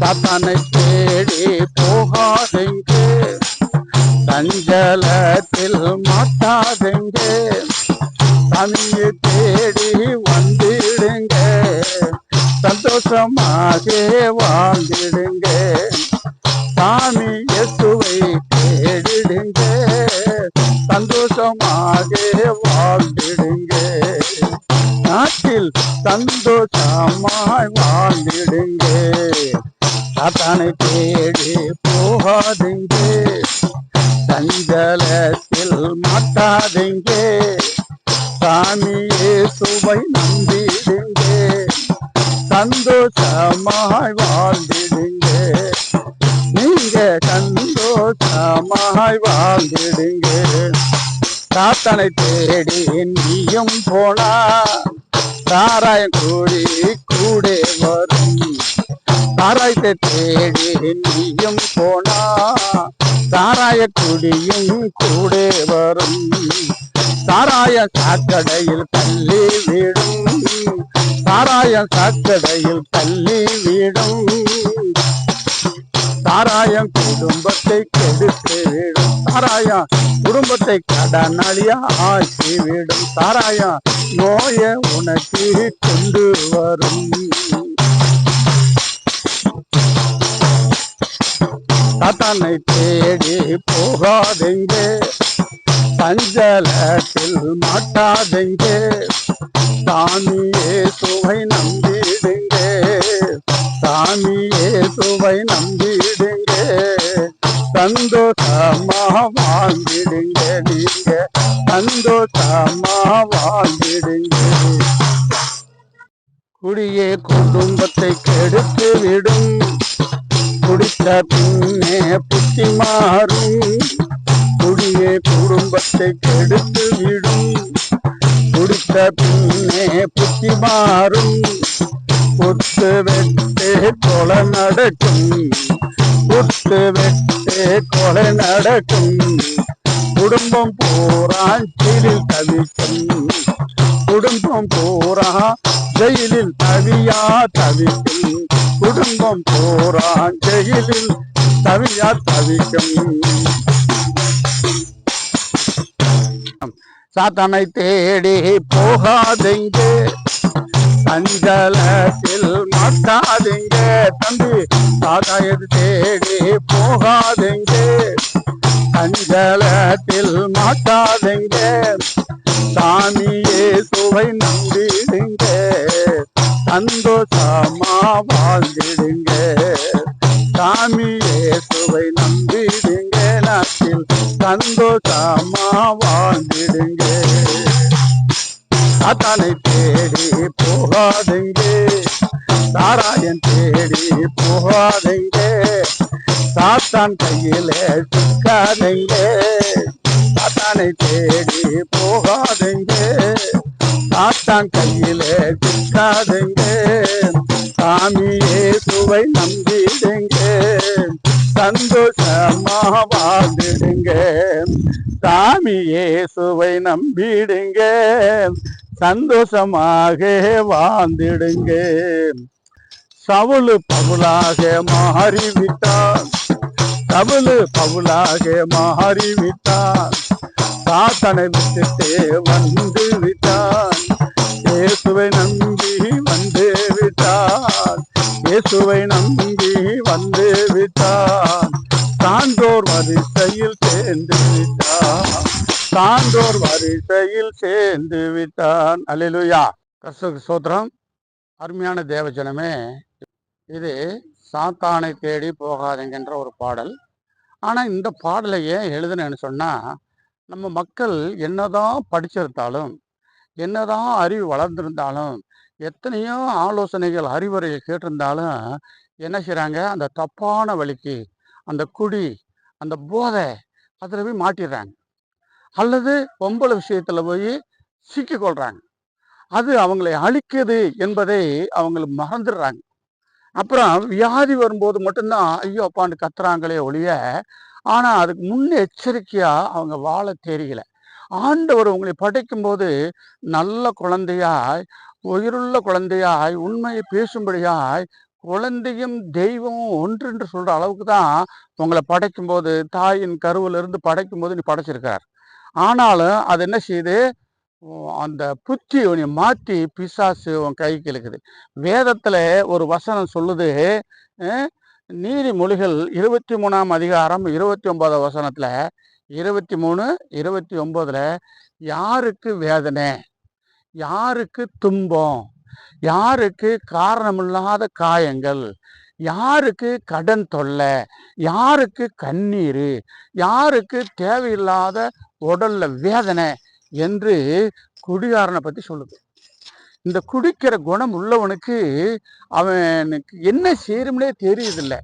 சாத்தானை தேடி போகாதெங்க? சஞ்சலத்தில் மாட்டாதெங்க? சாமியை தேடி வந்திடுங்க. சந்தோஷமாக வாழ்ந்திடுங்க. சாமி எசுவை தேடிடுங்க. சந்தோஷமாக வாழ்ந்திடுங்க. நாட்டில் சந்தோஷமாய் வாழ்ந்திடுங்க. அதனை தேடி போகாதெங்கே. சஞ்சலத்தில் மாட்டாதெங்கே. சாமியே சுவை நம்பிடுங்கே. சந்தோஷமாய் வாழ்ந்திடுங்கே. நீங்க சந்தோஷமாய் வாழ்ந்திடுங்கே. காத்தனை தேடி நீயும் போனா சாராயம் கூடி கூட வரும். சாராயத்தை தேடி நீயும் போனா சாராய குடியும் கூட வரும். சாராய சாக்கடையில் தள்ளி விடும். சாராய சாக்கடையில் தள்ளி விடும். சாராயம் குடும்பத்தை கெடுத்து விடும். சாராயம் குடும்பத்தை கடனாளியா ஆக்கி விடும். சாராயம் நோய உனக்கு கொண்டு வரும். சாத்தானை தேடி போகாதெங்கே? சஞ்சலத்தில் மாட்டாதெங்கே? சாமியே சுவை நம்பிடுங்கே. சாமியே சுவை நம்பிடுங்கே. சந்தோஷமா வாழ்ந்திடுங்க நீங்க. சந்தோஷமா வாழ்ந்திடுங்க. குடியே குடும்பத்தை கெடுத்து விடும் குடித்த பின்னே புத்தி மாறும் குடியே குடும்பத்தை கெடுத்து விடும். குடித்த பின்னே புத்தி மாறும் குத்து வெட்டு கொலை நடக்கும். குத்து வெட்டு கொலை நடக்கும். குடும்பம் பூரா ஜெயிலில் தவிக்கும். குடும்பம் பூரா ஜெயிலில் தவியா தவிக்கும். குடும்பம் பூரா ஜெயிலில் தவியா தவிக்கும். சாத்தனை தேடி போகாதீங்க? சஞ்சலத்தில் மாட்டாதீங்க? தம்பி சாத்தாயது தேடி போகாதீங்க? சஞ்சலத்தில் மாட்டாதீங்க? சாமியே சுவை நம்பிடுங்க. சந்தோஷம் வாழ்ந்திடுங்க. சாமியே சுவை நம்பிடுங்க. நாட்டில் சந்தோஷமா வாழ்ந்திடுங்க. அத்தனை தேடி போகாதுங்க. சாராயன் தேடி போகாதுங்க. சாத்தான் கையிலே சிக்காதீங்க. சாத்தானை தேடி போகாதீங்க. சாத்தான் கையிலே சிக்காதீங்க. சாமியே சுவை நம்பிடுங்க. சந்தோஷமா வாழ்ந்துடுங்க சாமியே சுவை நம்பிடுங்க. சந்தோஷமாக வாழ்ந்திடுங்க. சவுளு பவுலாக மாறிவிட்டான் சவுளு பவுலாக மாறிவிட்டான் சாத்தனை விட்டுட்டே வந்து விட்டான் இயேசுவை நம்பி வந்து விட்டான் இயேசுவை நம்பி வந்து விட்டான். சான்றோர் வரிசையில் சேர்ந்து விட்டான். சான்றோர் வரிசையில் சேர்ந்து விட்டான். அலிலுயா கர்ஷக சோத்திரம் அருமையான தேவஜனமே இது சாத்தானை தேடி போகாதீங்கன்ற ஒரு பாடல். ஆனால் இந்த பாடலை ஏன் எழுதுனேன்னு சொன்னால் நம்ம மக்கள் என்னதான் படிச்சிருந்தாலும் என்னதான் அறிவு வளர்ந்திருந்தாலும் எத்தனையோ ஆலோசனைகள் அறிவுரையை கேட்டிருந்தாலும் என்ன செய்கிறாங்க அந்த தப்பான வழிக்கு அந்த குடி அந்த போதை அதில் போய் மாட்டிடுறாங்க அல்லது பொம்பளை விஷயத்தில் போய் சிக்கிக்கொள்கிறாங்க அது அவங்களை அழிக்குது என்பதை அவங்களுக்கு மறந்துடுறாங்க. அப்புறம் வியாதி வரும்போது மட்டும்தான் ஐயோ அப்பான்னு கத்துறாங்களே ஒழிய ஆனால் அதுக்கு முன்னெச்சரிக்கையாக அவங்க வாழ தெரியல ஆண்டவர் உங்களை படைக்கும்போது நல்ல குழந்தையாய் உயிருள்ள குழந்தையாய் உண்மையை பேசும்படியாய் குழந்தையும் தெய்வமும் ஒன்று என்று சொல்கிற அளவுக்கு தான் உங்களை படைக்கும் போது தாயின் கருவிலிருந்து படைக்கும் போது நீ படைச்சிருக்கார் ஆனாலும் அது என்ன செய்யுது? அந்த புத்தி உன்னை மாற்றி பிசாசு உன் கைக்கு இழுக்குது. வேதத்தில் ஒரு வசனம் சொல்லுது நீதி நீதிமொழிகள் இருபத்தி மூணாம் அதிகாரம் இருபத்தி ஒன்பதாம் வசனத்தில் இருபத்தி மூணு இருபத்தி ஒம்போதில் யாருக்கு வேதனை? யாருக்கு துன்பம்? யாருக்கு காரணமில்லாத காயங்கள்? யாருக்கு கடன் தொல்லை? யாருக்கு கண்ணீர்? யாருக்கு தேவையில்லாத உடல்ல வேதனை? என்று குடிகாரனை பற்றி சொல்லுது. இந்த குடிக்கிற குணம் உள்ளவனுக்கு அவனுக்கு என்ன செய்யணும்னே தெரியுதில்லை